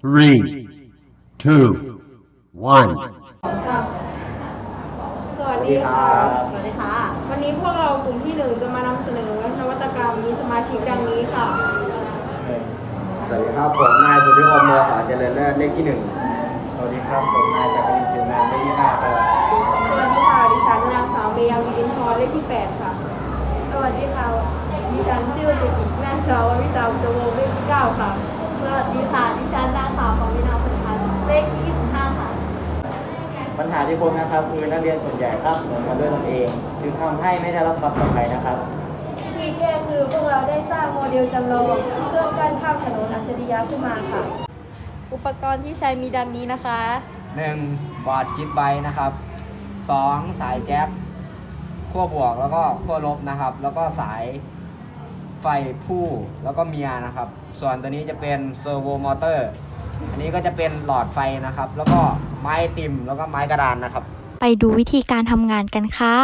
three, two, one. สวัสดีค่ะ สวัสดีค่ะ วันนี้พวกเรากลุ่มที่หนึ่งจะมานำเสนอนวัตกรรมมีสมาชิกดังนี้ค่ะ สวัสดีครับผมนายสุทธิพงศ์เมือสาเจริญเลิศเลขที่หนึ่งสวัสดีครับผมนายสักดินจิวงานไม่ยี่ห้าครับสวัสดีค่ะ ดิฉันนางสาวเมยาวิรินทร์เลขที่8ค่ะ สวัสดีค่ะ ดิฉันชื่อเด็กหญิงนางสาวววิสาวุตวงศ์เลขที่เก้าค่ะ สวัสดีค่ะ ดิฉันนางสาวปวินาพันธันเลขที่25ค่ะ ปัญหาที่พบนะครับคือนักเรียนส่วนใหญ่ครับเหมือนกันด้วยตนเอง จึงทำให้ไม่ได้รับความปลอดภัยนะครับ วิธีแก้คือพวกเราได้สร้างโมเดลจำลองเครื่องกั้นข้ามถนนอัจฉริยะขึ้นมาค่ะ อุปกรณ์ที่ใช้มีดังนี้นะคะหนึ่งบอร์ดคลิปไบนะครับสองสายแจ็คขั้วบวกแล้วก็ขั้วลบนะครับ แล้วก็สายไฟผู้แล้วก็เมียนะครับ ส่วนตัวนี้จะเป็นเซอร์โวมอเตอร์ อันนี้ก็จะเป็นหลอดไฟนะครับ แล้วก็ไม้ติ่มแล้วก็ไม้กระดานนะครับ ไปดูวิธีการทำงานกันค่ะ